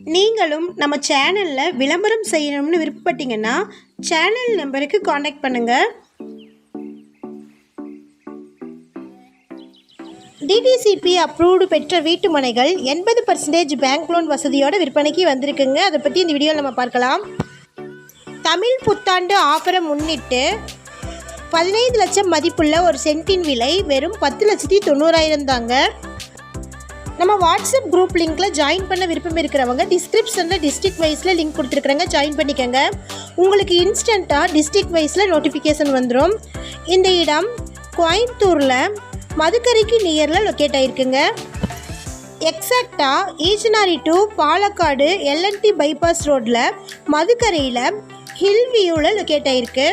நீங்களும் நம்ம சேனலில் விளம்பரம் செய்யணும்னு விருப்பப்பட்டீங்கன்னா சேனல் நம்பருக்கு காண்டாக்ட் பண்ணுங்கள் டிடிசிபி அப்ரூவ்டு பெற்ற வீட்டு மனைகள் எண்பது பர்சன்டேஜ் பேங்க் லோன் வசதியோட விற்பனைக்கு வந்திருக்குங்க. அதை பற்றி இந்த வீடியோவில் நம்ம பார்க்கலாம். தமிழ் புத்தாண்டு ஆஃபரை முன்னிட்டு பதினைந்து லட்சம் மதிப்புள்ள ஒரு சென்ட்டின் விலை வெறும் பத்து லட்சத்தி தொண்ணூறாயிரம் தாங்க. நம்ம வாட்ஸ்அப் குரூப் லிங்க்கில் ஜாயின் பண்ண விருப்பம் இருக்கிறவங்க டிஸ்கிரிப்ஷனில் டிஸ்ட்ரிக் வைஸில் லிங்க் கொடுத்துருக்குறேங்க ஜாயின் பண்ணிக்கோங்க. உங்களுக்கு இன்ஸ்டண்ட்டாக டிஸ்ட்ரிக்ட் வைஸில் நோட்டிஃபிகேஷன் வந்துடும் இந்த இடம் கோயம்புத்தூரில் மதுக்கரைக்கு நியரில் லொக்கேட் ஆகிருக்குங்க எக்ஸாக்டாக Eachanari to Palakkad LNT bypass ரோட்டில் மதுக்கரையில் ஹில் வியூவில் லொக்கேட் ஆகிருக்கு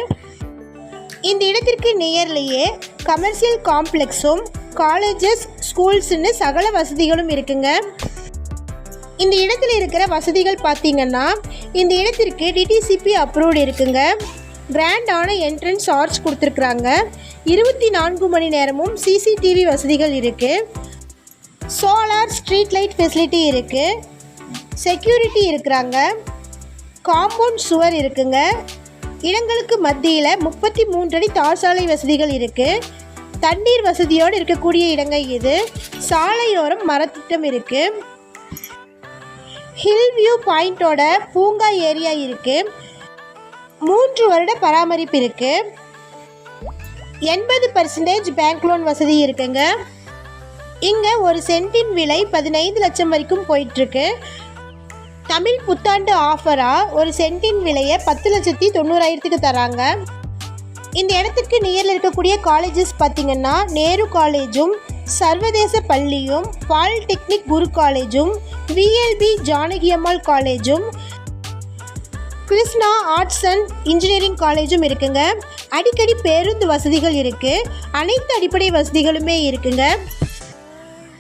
இந்த இடத்திற்கு நியர்லேயே கமர்ஷியல் காம்ப்ளெக்ஸும் காலேஜஸ் ஸ்கூல்ஸ்னு சகல வசதிகளும் இருக்குங்க. இந்த இடத்துல இருக்கிற வசதிகள் பார்த்திங்கன்னா இந்த இடத்திற்கு டிடிசிபி அப்ரூவ்டு இருக்குங்க. கிராண்டான என்ட்ரன்ஸ் சார்ஜ் கொடுத்துருக்குறாங்க. இருபத்தி நான்கு மணி நேரமும் சிசிடிவி வசதிகள் இருக்குது சோலார் ஸ்ட்ரீட் லைட் ஃபெசிலிட்டி இருக்குது செக்யூரிட்டி இருக்கிறாங்க. காம்பவுண்ட் சுவர் இருக்குங்க. இடங்களுக்கு மத்தியில் முப்பத்தி மூன்றடி தார் சாலை வசதிகள் இருக்குது தண்ணீர் வசதியோடு இருக்கக்கூடிய இடங்க இது. சாலையோரம் மரத்திட்டம் இருக்குது ஹில் வியூ பாயிண்டோட பூங்கா ஏரியா இருக்குது மூன்று வருட பராமரிப்பு இருக்குது எண்பது பர்சன்டேஜ் பேங்க் லோன் வசதி இருக்குங்க. இங்கே ஒரு சென்ட்டின் விலை பதினைந்து லட்சம் வரைக்கும் போயிட்டுருக்கு தமிழ் புத்தாண்டு ஆஃபராக ஒரு சென்ட்டின் விலையை பத்து லட்சத்தி தொண்ணூறாயிரத்துக்கு தராங்க. இந்த இடத்துக்கு நியரில் இருக்கக்கூடிய காலேஜஸ் பார்த்திங்கன்னா நேரு காலேஜும் சர்வதேச பள்ளியும் பாலிடெக்னிக் குரு காலேஜும் விஎல்பி ஜானகி அம்மாள் காலேஜும் கிருஷ்ணா ஆர்ட்ஸ் அண்ட் இன்ஜினியரிங் காலேஜும் இருக்குங்க. அடிக்கடி பேருந்து வசதிகள் இருக்குது அனைத்து அடிப்படை வசதிகளுமே இருக்குங்க.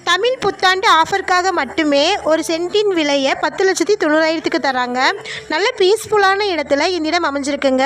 தமிழ் புத்தாண்டு ஆஃபருக்காக மட்டுமே ஒரு சென்ட்டின் விலையை பத்து லட்சத்தி தொண்ணூறாயிரத்துக்கு தராங்க. நல்ல பீஸ்ஃபுல்லான இடத்துல இந்த இடம் அமைஞ்சிருக்குங்க.